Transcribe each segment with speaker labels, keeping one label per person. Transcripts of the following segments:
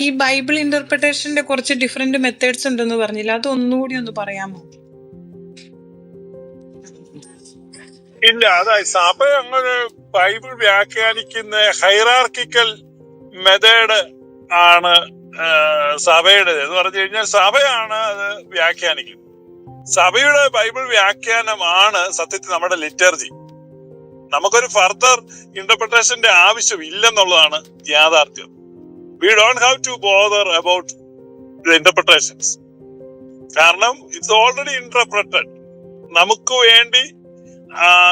Speaker 1: ഈ ബൈബിൾ ഇന്റർപ്രിട്ടേഷന്റെ കുറച്ച് different methods ഉണ്ടെന്ന് പറഞ്ഞില്ല. അത് ഒന്നുകൂടി ഒന്ന് പറയാമോ?
Speaker 2: ഇല്ല അതായത് സഭ അങ്ങനെ ബൈബിൾ വ്യാഖ്യാനിക്കുന്ന ഹൈറാർക്കിക്കൽ മെത്തേഡ് ആണ് സഭയുടെ എന്ന് പറഞ്ഞു കഴിഞ്ഞാൽ സഭയാണ് അത് വ്യാഖ്യാനിക്കുന്നത്. സഭയുടെ ബൈബിൾ വ്യാഖ്യാനമാണ് സത്യത്തിൽ നമ്മുടെ ലിറ്റർജി നമുക്കൊരു ഫർദർ ഇന്റർപ്രിട്ടേഷന്റെ ആവശ്യം ഇല്ലെന്നുള്ളതാണ് യാഥാർത്ഥ്യം. We don't have to bother about interpretations കാരണം ഇറ്റ്സ് ഓൾറെഡി ഇന്റർപ്രറ്റഡ് നമുക്ക് വേണ്ടി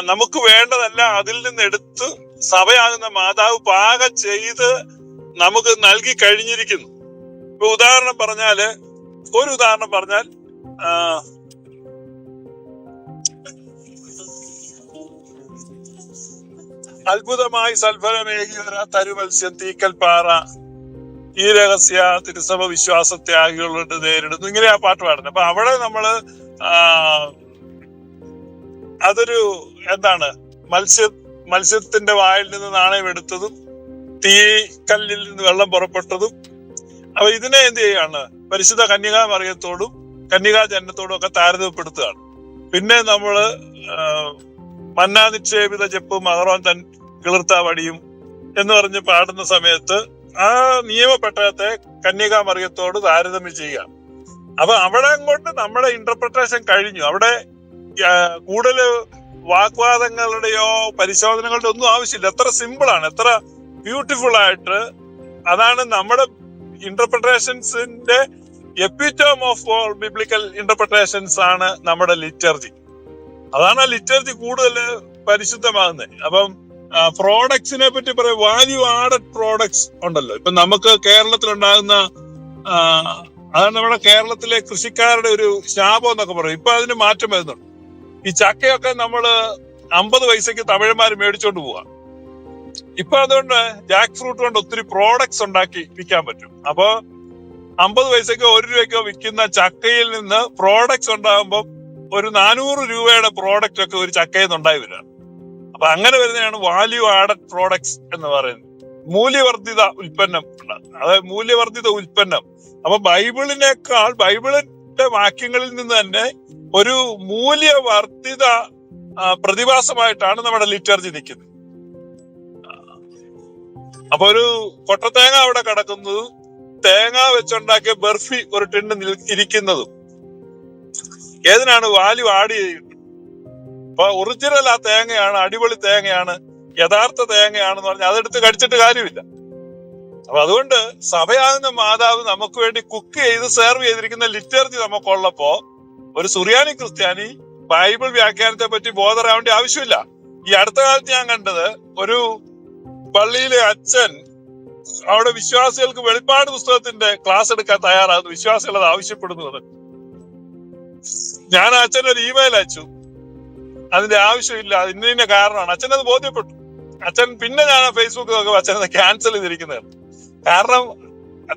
Speaker 2: നമുക്ക് വേണ്ടതല്ല അതിൽ നിന്ന് എടുത്ത് സഭയാകുന്ന മാതാവ് പാകം ചെയ്ത് നമുക്ക് നൽകി കഴിഞ്ഞിരിക്കുന്നു. ഇപ്പൊ ഉദാഹരണം പറഞ്ഞാൽ ഒരു ഉദാഹരണം പറഞ്ഞാൽ അത്ഭുതമായി സൽഫലമേകിയ തരുമത്സ്യം തീക്കൽ പാറ ഈ രഹസ്യ തിരുസഭ വിശ്വാസത്യാഗികളുടെ നേരിടുന്നു. ഇങ്ങനെ ആ പാട്ട് പാടുന്നത് അപ്പൊ അവിടെ നമ്മൾ അതൊരു എന്താണ് മത്സ്യ മത്സ്യത്തിന്റെ വായിൽ നിന്ന് നാണയം എടുത്തതും തീ കല്ലിൽ നിന്ന് വെള്ളം പുറപ്പെട്ടതും അപ്പൊ ഇതിനെ എന്ത് ചെയ്യാണ് പരിശുദ്ധ കന്യകാ മറിയത്തോടും കന്യകാ ജനനത്തോടും ഒക്കെ താരതമ്യപ്പെടുത്തുകയാണ്. പിന്നെ നമ്മൾ മന്നാ നിക്ഷേപിത ജപ്പും മഹറോൻ തൻ കിളിർത്ത വടിയും എന്ന് പറഞ്ഞ് പാടുന്ന സമയത്ത് ആ നിയമപ്പെട്ടകത്തെ കന്യകാമർഗത്തോട് താരതമ്യം ചെയ്യുക. അപ്പൊ അവിടെ അങ്ങോട്ട് നമ്മുടെ ഇന്റർപ്രിട്ടേഷൻ കഴിഞ്ഞു. അവിടെ കൂടുതൽ വാഗ്വാദങ്ങളുടെയോ പരിശോധനകളുടെ ഒന്നും ആവശ്യമില്ല. എത്ര സിമ്പിളാണ് എത്ര ബ്യൂട്ടിഫുൾ ആയിട്ട് അതാണ് നമ്മുടെ ഇന്റർപ്രിട്ടേഷൻസിന്റെ epitome of all biblical interpretations ആണ് നമ്മുടെ ലിറ്റർജി അതാണ് ആ ലിറ്റർജി കൂടുതൽ പരിശുദ്ധമാകുന്നത്. അപ്പം പ്രോഡക്ട്സിനെ പറ്റി പറയാം. വാല്യൂ ആഡഡ് പ്രോഡക്ട്സ് ഉണ്ടല്ലോ. ഇപ്പൊ നമുക്ക് കേരളത്തിൽ ഉണ്ടാകുന്ന അതാണ് നമ്മുടെ കേരളത്തിലെ കൃഷിക്കാരുടെ ഒരു ശാപം എന്നൊക്കെ പറയും. ഇപ്പൊ അതിന് മാറ്റം വരുന്നുണ്ട്. ഈ ചക്കയൊക്കെ നമ്മൾ അമ്പത് പൈസക്ക് തമിഴന്മാർ മേടിച്ചോണ്ട് പോവാ. ഇപ്പൊ അതുകൊണ്ട് ജാക്ക് ഫ്രൂട്ട് കൊണ്ട് ഒത്തിരി പ്രോഡക്ട്സ് ഉണ്ടാക്കി വിൽക്കാൻ പറ്റും. അപ്പൊ അമ്പത് പൈസക്കോ ഒരു രൂപയ്ക്കോ വിൽക്കുന്ന ചക്കയിൽ നിന്ന് പ്രോഡക്ട്സ് ഉണ്ടാകുമ്പോൾ ഒരു നാനൂറ് രൂപയുടെ പ്രോഡക്റ്റ് ഒക്കെ ഒരു ചക്കയിൽ നിന്ന് ഉണ്ടായി വരിക അപ്പൊ അങ്ങനെ വരുന്നതാണ് വാല്യൂ ആഡഡ് പ്രോഡക്ട്സ് എന്ന് പറയുന്നത്. മൂല്യവർദ്ധിത ഉൽപ്പന്നം. അതായത് മൂല്യവർദ്ധിത ഉൽപ്പന്നം. അപ്പൊ ബൈബിളിനേക്കാൾ ബൈബിളിന്റെ വാക്യങ്ങളിൽ നിന്ന് തന്നെ ഒരു മൂല്യവർദ്ധിത പ്രതിഭാസമായിട്ടാണ് നമ്മുടെ ലിറ്റർജി നിൽക്കുന്നത്. അപ്പൊ ഒരു കൊട്ടത്തേങ്ങ അവിടെ കിടക്കുന്നതും തേങ്ങ വെച്ചുണ്ടാക്കിയ ബർഫി ഒരു നിൽ- ഇരിക്കുന്നതും. ഏതിനാണ് വാല്യൂ ആഡ് ചെയ്യുന്നത്? അപ്പൊ ഒറിജിനൽ ആ തേങ്ങയാണ് അടിപൊളി തേങ്ങയാണ് യഥാർത്ഥ തേങ്ങയാണെന്ന് പറഞ്ഞാൽ അതെടുത്ത് കടിച്ചിട്ട് കാര്യമില്ല. അപ്പൊ അതുകൊണ്ട് സഭയാകുന്ന മാതാവ് നമുക്ക് വേണ്ടി കുക്ക് ചെയ്ത് സെർവ് ചെയ്തിരിക്കുന്ന ലിറ്റർജി നമുക്കുള്ളപ്പോ ഒരു സുറിയാനി ക്രിസ്ത്യാനി ബൈബിൾ വ്യാഖ്യാനത്തെ പറ്റി ബോധറാവേണ്ട ആവശ്യമില്ല. ഈ അടുത്ത കാലത്ത് ഞാൻ കണ്ടത് ഒരു പള്ളിയിലെ അച്ഛൻ അവിടെ വിശ്വാസികൾക്ക് വെളിപ്പാട് പുസ്തകത്തിന്റെ ക്ലാസ് എടുക്കാൻ തയ്യാറാകുന്നു. വിശ്വാസികൾ അത് ആവശ്യപ്പെടുന്നു ഞാൻ അച്ഛൻ ഒരു ഇമെയിൽ അയച്ചു. അതിന്റെ ആവശ്യമില്ല. ഇന്ന കാരണമാണ്. അച്ഛൻ അത് ബോധ്യപ്പെട്ടു. അച്ഛൻ പിന്നെ ഞാൻ ഫേസ്ബുക്ക് നോക്കുമ്പോൾ അച്ഛൻ അത് ക്യാൻസൽ ചെയ്തിരിക്കുന്നതാണ്. കാരണം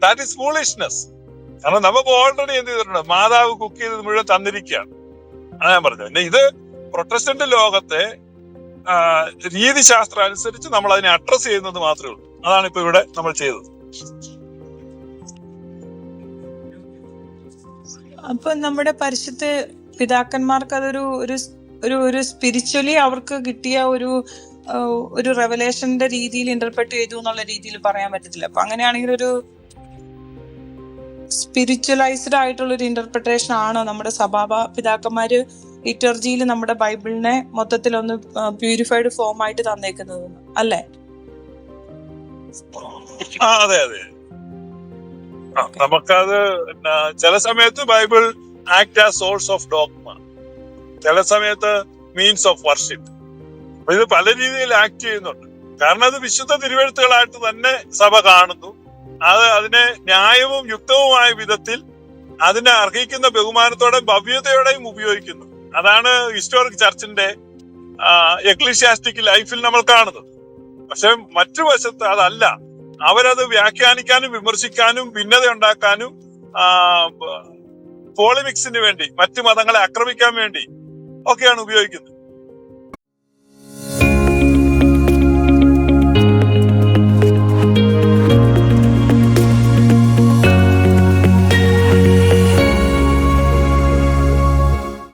Speaker 2: ദാറ്റ് ഈസ് ഫൂളിഷ്നെസ് കാരണം നമുക്ക് ഓൾറെഡി എന്ത് ചെയ്തിട്ടുണ്ട്? മാതാവ് കുക്ക് ചെയ്ത് മുഴുവൻ തന്നിരിക്കുകയാണ്. അതാ ഞാൻ പറഞ്ഞത്. പിന്നെ ഇത് പ്രൊട്ടസ്റ്റന്റ് ലോകത്തെ രീതിശാസ്ത്രം അനുസരിച്ച് നമ്മൾ അതിനെ അഡ്രസ് ചെയ്യുന്നത് മാത്രമേ ഉള്ളൂ. അതാണ് ഇപ്പൊ ഇവിടെ നമ്മൾ ചെയ്തത്.
Speaker 1: അപ്പൊ നമ്മുടെ പരിശുദ്ധ പിതാക്കന്മാർക്ക് അതൊരു ഒരു ഒരു ഒരു സ്പിരിച്വലി അവർക്ക് കിട്ടിയ ഒരു ഒരു റെവലേഷന്റെ രീതിയിൽ ഇന്റർപ്രറ്റ് ചെയ്തു എന്നുള്ള രീതിയിൽ പറയാൻ പറ്റത്തില്ല. അപ്പൊ അങ്ങനെയാണെങ്കിൽ ഒരു സ്പിരിച്വലൈസ്ഡ് ആയിട്ടുള്ള ഒരു ഇന്റർപ്രിട്ടേഷൻ ആണ് നമ്മുടെ സഭാ പിതാക്കന്മാര് ലിറ്റർജിയിൽ നമ്മുടെ ബൈബിളിനെ മൊത്തത്തിൽ ഒന്ന് പ്യൂരിഫൈഡ് ഫോം ആയിട്ട് തന്നേക്കുന്നത് അല്ലേ?
Speaker 2: അതെ അതെ. നമുക്കത് ചില സമയത്ത് Bible act as source of dogma ചില സമയത്ത് മീൻസ് ഓഫ് വർഷിപ്പ് ഇത് പല രീതിയിൽ ആക്ട് ചെയ്യുന്നുണ്ട്. കാരണം അത് വിശുദ്ധ തിരുവെഴുത്തുകളായിട്ട് തന്നെ സഭ കാണുന്നു. അത് അതിനെ ന്യായവും യുക്തവുമായ വിധത്തിൽ അതിനെ അർഹിക്കുന്ന ബഹുമാനത്തോടെയും ഭവ്യതയോടെയും ഉപയോഗിക്കുന്നു. അതാണ് ഹിസ്റ്റോറിക് ചർച്ചിന്റെ എക്ലിഷ്യാസ്റ്റിക് ലൈഫിൽ നമ്മൾ കാണുന്നത്. പക്ഷെ മറ്റു വശത്ത് അതല്ല. അവരത് വ്യാഖ്യാനിക്കാനും വിമർശിക്കാനും ഭിന്നത ഉണ്ടാക്കാനും പോളിമിക്സിന് വേണ്ടി മറ്റു മതങ്ങളെ ആക്രമിക്കാൻ വേണ്ടി ഒക്കെയാണ് ഉപയോഗിക്കുന്നത്.